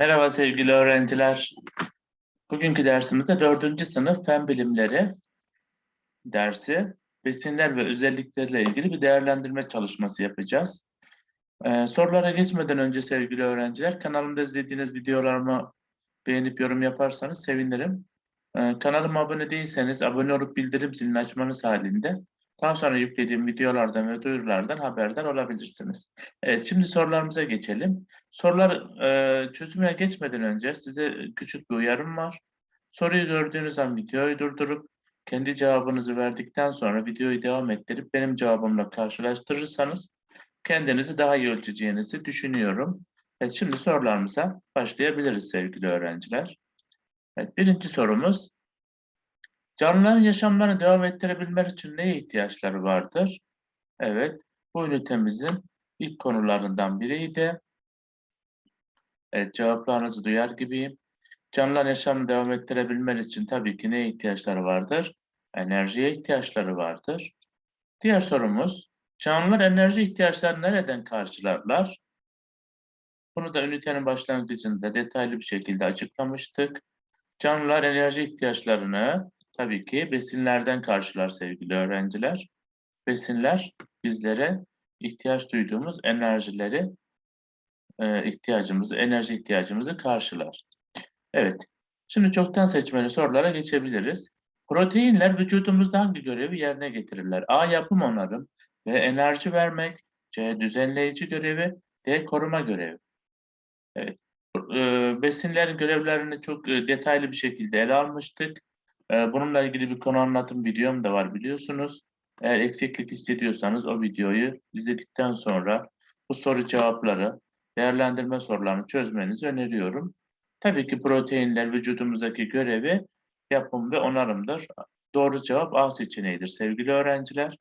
Merhaba sevgili öğrenciler. Bugünkü dersimizde dördüncü sınıf fen bilimleri dersi besinler ve özellikleriyle ilgili bir değerlendirme çalışması yapacağız. Ee, sorulara geçmeden önce sevgili öğrenciler kanalımda izlediğiniz videolarımı beğenip yorum yaparsanız sevinirim. Ee, kanalıma abone değilseniz abone olup bildirim zilini açmanız halinde daha sonra yüklediğim videolardan ve duyurulardan haberdar olabilirsiniz. Evet şimdi sorularımıza geçelim. Sorular e, çözümüne geçmeden önce size küçük bir uyarım var. Soruyu gördüğünüz an videoyu durdurup kendi cevabınızı verdikten sonra videoyu devam ettirip benim cevabımla karşılaştırırsanız kendinizi daha iyi ölçeceğinizi düşünüyorum. Evet, şimdi sorularımıza başlayabiliriz sevgili öğrenciler. Evet, birinci sorumuz. Canlıların yaşamlarını devam ettirebilmek için neye ihtiyaçları vardır? Evet, bu ünitemizin ilk konularından biriydi. Evet, cevaplarınızı duyar gibiyim. Canlıların yaşamını devam ettirebilmek için tabii ki neye ihtiyaçları vardır? Enerjiye ihtiyaçları vardır. Diğer sorumuz, canlılar enerji ihtiyaçlarını nereden karşılarlar? Bunu da ünitenin başlangıcında detaylı bir şekilde açıklamıştık. Canlılar enerji ihtiyaçlarını tabii ki besinlerden karşılar sevgili öğrenciler. Besinler bizlere ihtiyaç duyduğumuz enerjileri e, ihtiyacımızı, enerji ihtiyacımızı karşılar. Evet, şimdi çoktan seçmeli sorulara geçebiliriz. Proteinler vücudumuzda hangi görevi yerine getirirler? A. Yapım onarım. B. Enerji vermek. C. Düzenleyici görevi. D. Koruma görevi. Evet, e, besinlerin görevlerini çok e, detaylı bir şekilde ele almıştık. E, bununla ilgili bir konu anlatım videom da var biliyorsunuz. Eğer eksiklik hissediyorsanız o videoyu izledikten sonra bu soru cevapları, değerlendirme sorularını çözmenizi öneriyorum. Tabii ki proteinler vücudumuzdaki görevi yapım ve onarımdır. Doğru cevap A seçeneğidir sevgili öğrenciler.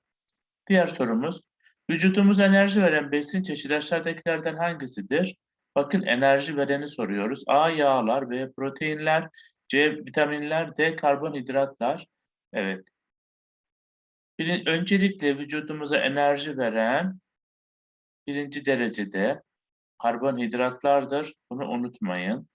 Diğer sorumuz, vücudumuza enerji veren besin çeşidi aşağıdakilerden hangisidir? Bakın enerji vereni soruyoruz. A yağlar, B proteinler, C vitaminler, D karbonhidratlar. Evet. Bir, öncelikle vücudumuza enerji veren birinci derecede karbonhidratlardır. Bunu unutmayın.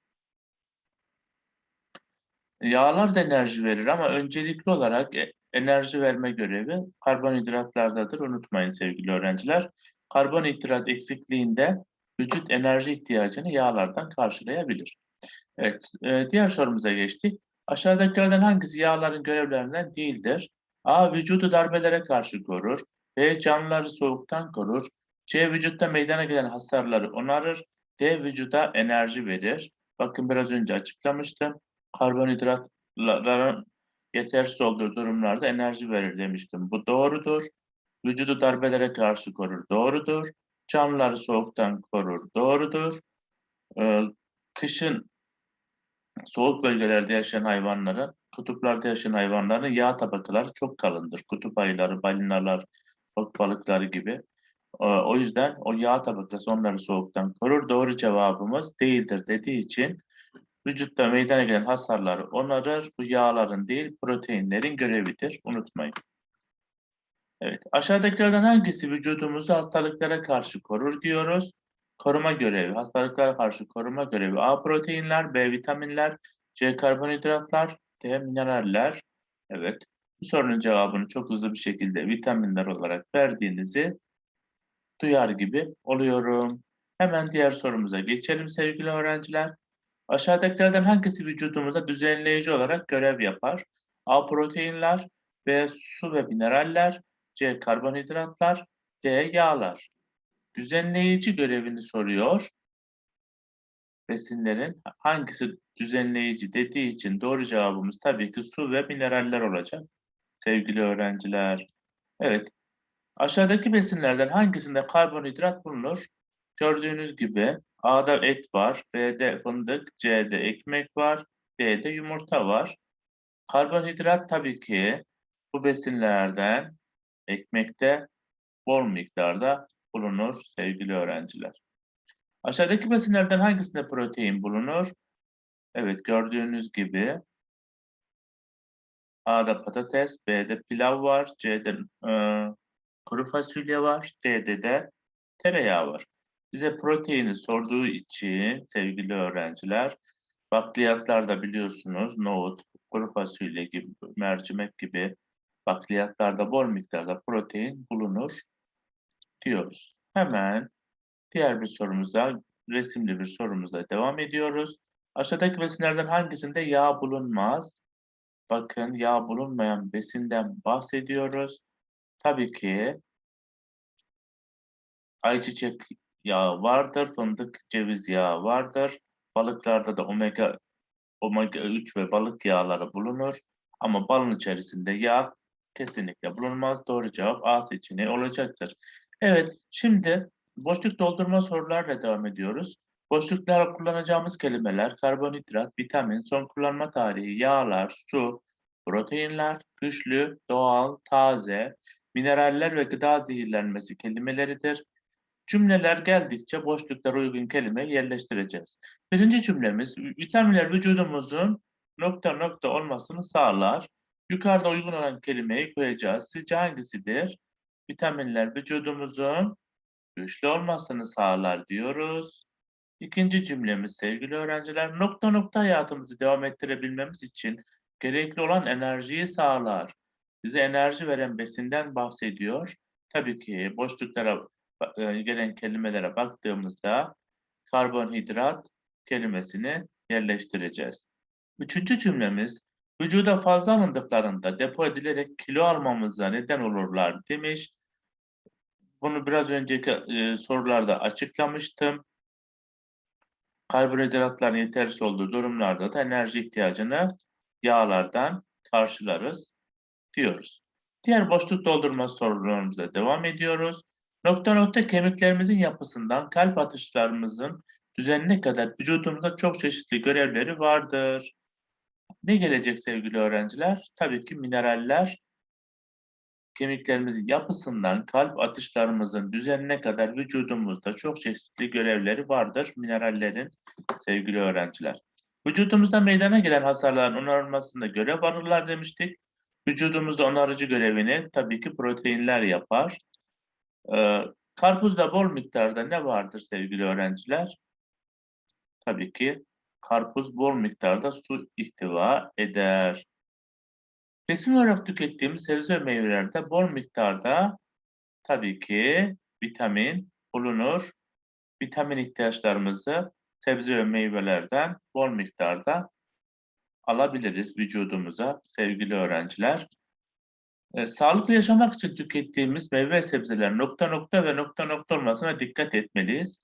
Yağlar da enerji verir ama öncelikli olarak e, enerji verme görevi karbonhidratlardadır. Unutmayın sevgili öğrenciler. Karbonhidrat eksikliğinde vücut enerji ihtiyacını yağlardan karşılayabilir. Evet, e, diğer sorumuza geçtik. Aşağıdakilerden hangisi yağların görevlerinden değildir? A. Vücudu darbelere karşı korur. B. Canlıları soğuktan korur. C. Vücutta meydana gelen hasarları onarır. D. Vücuda enerji verir. Bakın biraz önce açıklamıştım. Karbonhidratların yetersiz olduğu durumlarda enerji verir demiştim. Bu doğrudur. Vücudu darbelere karşı korur. Doğrudur. Canlıları soğuktan korur. Doğrudur. Ee, kışın soğuk bölgelerde yaşayan hayvanların, kutuplarda yaşayan hayvanların yağ tabakaları çok kalındır. Kutup ayıları, balinalar, fok balıkları gibi. O yüzden o yağ tabakası onları soğuktan korur. Doğru cevabımız değildir dediği için vücutta meydana gelen hasarları onarır. Bu yağların değil proteinlerin görevidir. Unutmayın. Evet, aşağıdakilerden hangisi vücudumuzu hastalıklara karşı korur diyoruz. Koruma görevi, hastalıklara karşı koruma görevi A proteinler, B vitaminler, C karbonhidratlar, D mineraller. Evet, bu sorunun cevabını çok hızlı bir şekilde vitaminler olarak verdiğinizi duyar gibi oluyorum. Hemen diğer sorumuza geçelim sevgili öğrenciler. Aşağıdakilerden hangisi vücudumuzda düzenleyici olarak görev yapar? A proteinler, B su ve mineraller, C karbonhidratlar, D yağlar. Düzenleyici görevini soruyor. Besinlerin hangisi düzenleyici dediği için doğru cevabımız tabii ki su ve mineraller olacak sevgili öğrenciler. Evet. Aşağıdaki besinlerden hangisinde karbonhidrat bulunur? Gördüğünüz gibi A'da et var, B'de fındık, C'de ekmek var, D'de yumurta var. Karbonhidrat tabii ki bu besinlerden ekmekte bol miktarda bulunur sevgili öğrenciler. Aşağıdaki besinlerden hangisinde protein bulunur? Evet gördüğünüz gibi A'da patates, B'de pilav var, C'de e, kuru fasulye var, D'de de tereyağı var. bize proteini sorduğu için sevgili öğrenciler, bakliyatlarda biliyorsunuz nohut, kuru fasulye gibi, mercimek gibi bakliyatlarda bol miktarda protein bulunur diyoruz. Hemen diğer bir sorumuza, resimli bir sorumuza devam ediyoruz. Aşağıdaki besinlerden hangisinde yağ bulunmaz? Bakın yağ bulunmayan besinden bahsediyoruz. Tabii ki ayçiçek yağı vardır, fındık, ceviz yağı vardır. Balıklarda da omega omega 3 ve balık yağları bulunur. Ama balın içerisinde yağ kesinlikle bulunmaz. Doğru cevap A seçeneği olacaktır. Evet, şimdi boşluk doldurma sorularla devam ediyoruz. Boşluklara kullanacağımız kelimeler karbonhidrat, vitamin, son kullanma tarihi, yağlar, su, proteinler, güçlü, doğal, taze, mineraller ve gıda zehirlenmesi kelimeleridir. Cümleler geldikçe boşluklara uygun kelime yerleştireceğiz. Birinci cümlemiz, vitaminler vücudumuzun nokta nokta olmasını sağlar. Yukarıda uygun olan kelimeyi koyacağız. Sizce hangisidir? Vitaminler vücudumuzun güçlü olmasını sağlar diyoruz. İkinci cümlemiz sevgili öğrenciler, nokta nokta hayatımızı devam ettirebilmemiz için gerekli olan enerjiyi sağlar. Bize enerji veren besinden bahsediyor. Tabii ki boşluklara e, gelen kelimelere baktığımızda karbonhidrat kelimesini yerleştireceğiz. Üçüncü cümlemiz, vücuda fazla alındıklarında depo edilerek kilo almamıza neden olurlar demiş. Bunu biraz önceki e, sorularda açıklamıştım. Karbonhidratların yetersiz olduğu durumlarda da enerji ihtiyacını yağlardan karşılarız diyoruz. Diğer boşluk doldurma sorularımıza devam ediyoruz. Nokta nokta kemiklerimizin yapısından kalp atışlarımızın düzenine kadar vücudumuzda çok çeşitli görevleri vardır. Ne gelecek sevgili öğrenciler? Tabii ki mineraller kemiklerimizin yapısından kalp atışlarımızın düzenine kadar vücudumuzda çok çeşitli görevleri vardır minerallerin sevgili öğrenciler. Vücudumuzda meydana gelen hasarların onarılmasında görev alırlar demiştik. Vücudumuzda onarıcı görevini tabii ki proteinler yapar. Ee, karpuzda bol miktarda ne vardır sevgili öğrenciler? Tabii ki karpuz bol miktarda su ihtiva eder. Besin olarak tükettiğimiz sebze ve meyvelerde bol miktarda tabii ki vitamin bulunur. Vitamin ihtiyaçlarımızı sebze ve meyvelerden bol miktarda alabiliriz vücudumuza sevgili öğrenciler. E, sağlıklı yaşamak için tükettiğimiz meyve ve sebzeler nokta nokta ve nokta nokta olmasına dikkat etmeliyiz.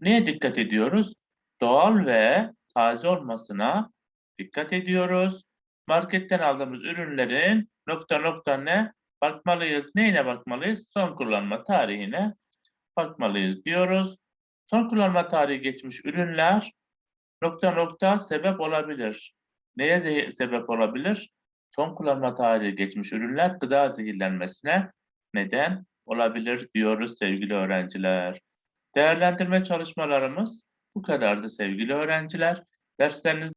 Neye dikkat ediyoruz? Doğal ve taze olmasına dikkat ediyoruz. Marketten aldığımız ürünlerin nokta nokta ne? Bakmalıyız. Neyine bakmalıyız? Son kullanma tarihine bakmalıyız diyoruz. Son kullanma tarihi geçmiş ürünler nokta nokta sebep olabilir. Neye sebep olabilir? Son kullanma tarihi geçmiş ürünler gıda zehirlenmesine neden olabilir diyoruz sevgili öğrenciler. Değerlendirme çalışmalarımız bu kadardı sevgili öğrenciler. Dersleriniz